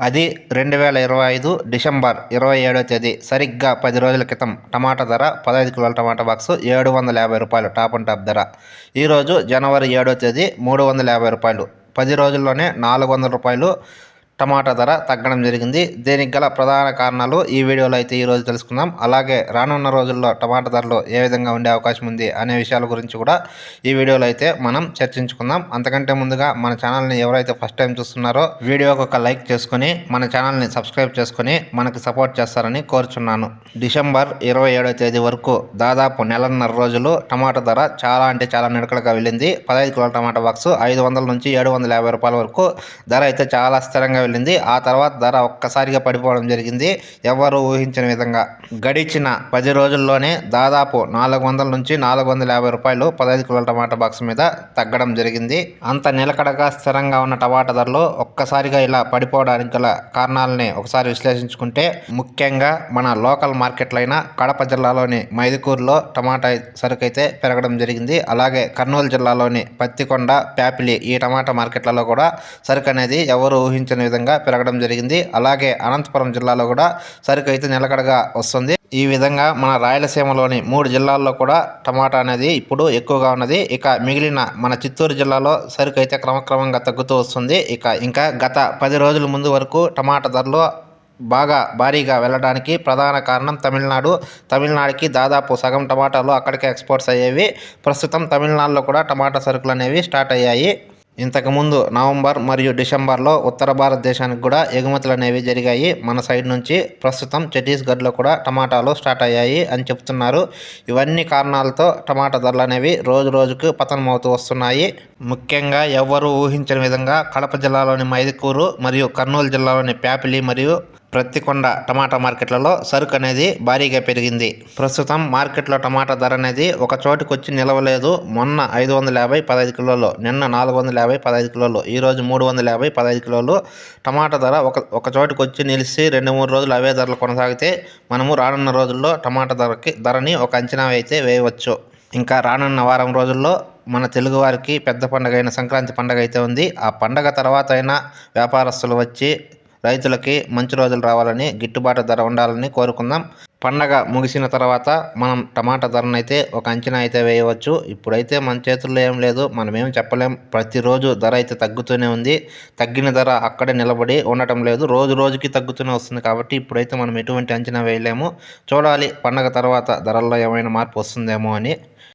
అది రెండు వేల ఇరవై ఐదు డిసెంబర్ ఇరవై ఏడో తేదీ. సరిగ్గా పది రోజుల క్రితం టమాటా ధర పదహైదు కిలోల టమాటా బాక్స్ ఏడు వందల యాభై రూపాయలు టాప్ అండ్ టాప్ ధర. ఈరోజు జనవరి ఏడో తేదీ మూడు వందల యాభై రూపాయలు. పది రోజుల్లోనే నాలుగు వందల రూపాయలు టమాటా ధర తగ్గడం జరిగింది. దీనికి గల ప్రధాన కారణాలు ఈ వీడియోలో అయితే ఈరోజు తెలుసుకుందాం. అలాగే రానున్న రోజుల్లో టమాటా ధరలు ఏ విధంగా ఉండే అవకాశం ఉంది అనే విషయాల గురించి కూడా ఈ వీడియోలో అయితే మనం చర్చించుకుందాం. అంతకంటే ముందుగా మన ఛానల్ని ఎవరైతే ఫస్ట్ టైం చూస్తున్నారో వీడియోకి ఒక లైక్ చేసుకుని మన ఛానల్ని సబ్స్క్రైబ్ చేసుకుని మనకి సపోర్ట్ చేస్తారని కోరుచున్నాను. డిసెంబర్ ఇరవై ఏడో తేదీ వరకు దాదాపు నెలన్నర రోజులు టమాటా ధర చాలా అంటే చాలా నిడకలుగా వెళ్ళింది. పదహైదు కిలోల టమాటా బాక్స్ ఐదు వందల నుంచి ఏడు వందల యాభై రూపాయల వరకు ధర అయితే చాలా స్థిరంగా వెళ్ళింది. ఆ తర్వాత ధర ఒక్కసారిగా పడిపోవడం జరిగింది. ఎవరు ఊహించిన విధంగా గడిచిన పది రోజుల్లోనే దాదాపు నాలుగు వందల నుంచి నాలుగు వందల యాభై రూపాయలు పదహైదు కిలోల టమాటా బాక్స్ మీద తగ్గడం జరిగింది. అంత నిలకడగా స్థిరంగా ఉన్న టమాటా ధరలు ఒక్కసారిగా ఇలా పడిపోవడానికి గల కారణాలని ఒకసారి విశ్లేషించుకుంటే ముఖ్యంగా మన లోకల్ మార్కెట్లైన కడప జిల్లాలోని మైదుకూరులో టమాటా సరుకు అయితే పెరగడం జరిగింది. అలాగే కర్నూలు జిల్లాలోని పత్తికొండ ప్యాపిలి ఈ టమాటా మార్కెట్లలో కూడా సరుకు అనేది ఎవరు ఊహించని విధంగా పెరగడం జరిగింది. అలాగే అనంతపురం జిల్లాలో కూడా సరుకు అయితే నిలకడగా వస్తుంది. ఈ విధంగా మన రాయలసీమలోని మూడు జిల్లాల్లో కూడా టమాటా అనేది ఇప్పుడు ఎక్కువగా ఉన్నది. ఇక మిగిలిన మన చిత్తూరు జిల్లాలో సరుకు అయితే క్రమక్రమంగా తగ్గుతూ వస్తుంది. ఇక ఇంకా గత పది రోజుల ముందు వరకు టమాటా ధరలు బాగా భారీగా వెళ్ళడానికి ప్రధాన కారణం తమిళనాడు. తమిళనాడుకి దాదాపు సగం టమాటాలు అక్కడికే ఎక్స్పోర్ట్స్ అయ్యేవి. ప్రస్తుతం తమిళనాడులో కూడా టమాటా సరుకులు అనేవి స్టార్ట్ అయ్యాయి. ఇంతకుముందు నవంబర్ మరియు డిసెంబర్లో ఉత్తర భారతదేశానికి కూడా ఎగుమతులు అనేవి జరిగాయి. మన సైడ్ నుంచి ప్రస్తుతం ఛత్తీస్గఢ్లో కూడా టమాటాలు స్టార్ట్ అయ్యాయి అని చెప్తున్నారు. ఇవన్నీ కారణాలతో టమాటా ధరలు అనేవి రోజు రోజుకు పతనమవుతూ వస్తున్నాయి. ముఖ్యంగా ఎవ్వరూ ఊహించిన విధంగా కడప జిల్లాలోని మైదుకూరు మరియు కర్నూలు జిల్లాలోని ప్యాపిలి మరియు ప్రత్తికొండ టమాటా మార్కెట్లలో సరుకు అనేది భారీగా పెరిగింది. ప్రస్తుతం మార్కెట్లో టమాటా ధర అనేది ఒక చోటుకొచ్చి నిలవలేదు. మొన్న ఐదు వందల యాభై పదహైదు కిలోలు నిన్న నాలుగు వందల యాభై పదహైదు కిలోలు ఈరోజు మూడు వందల యాభై పదహైదు కిలోలు. టమాటా ధర ఒక ఒక చోటుకొచ్చి నిలిచి రెండు మూడు రోజులు అవే ధరలు కొనసాగితే మనము రానున్న రోజుల్లో టమాటా ధరకి ధరని ఒక అంచనా అయితే వేయవచ్చు. ఇంకా రానున్న వారం రోజుల్లో మన తెలుగువారికి పెద్ద పండుగ అయిన సంక్రాంతి పండుగ అయితే ఉంది. ఆ పండగ తర్వాత అయినా వ్యాపారస్తులు వచ్చి రైతులకి మంచి రోజులు రావాలని గిట్టుబాటు ధర ఉండాలని కోరుకుందాం. పండగ ముగిసిన తర్వాత మనం టమాటా ధరనైతే ఒక అంచనా అయితే వేయవచ్చు. ఇప్పుడైతే మన చేతుల్లో ఏం లేదు మనం ఏం చెప్పలేం. ప్రతిరోజు ధర అయితే తగ్గుతూనే ఉంది. తగ్గిన ధర అక్కడే నిలబడి ఉండటం లేదు. రోజు రోజుకి తగ్గుతూనే వస్తుంది కాబట్టి ఇప్పుడైతే మనం ఎటువంటి అంచనా వేయలేము. చూడాలి పండగ తర్వాత ధరల్లో ఏమైనా మార్పు వస్తుందేమో అని.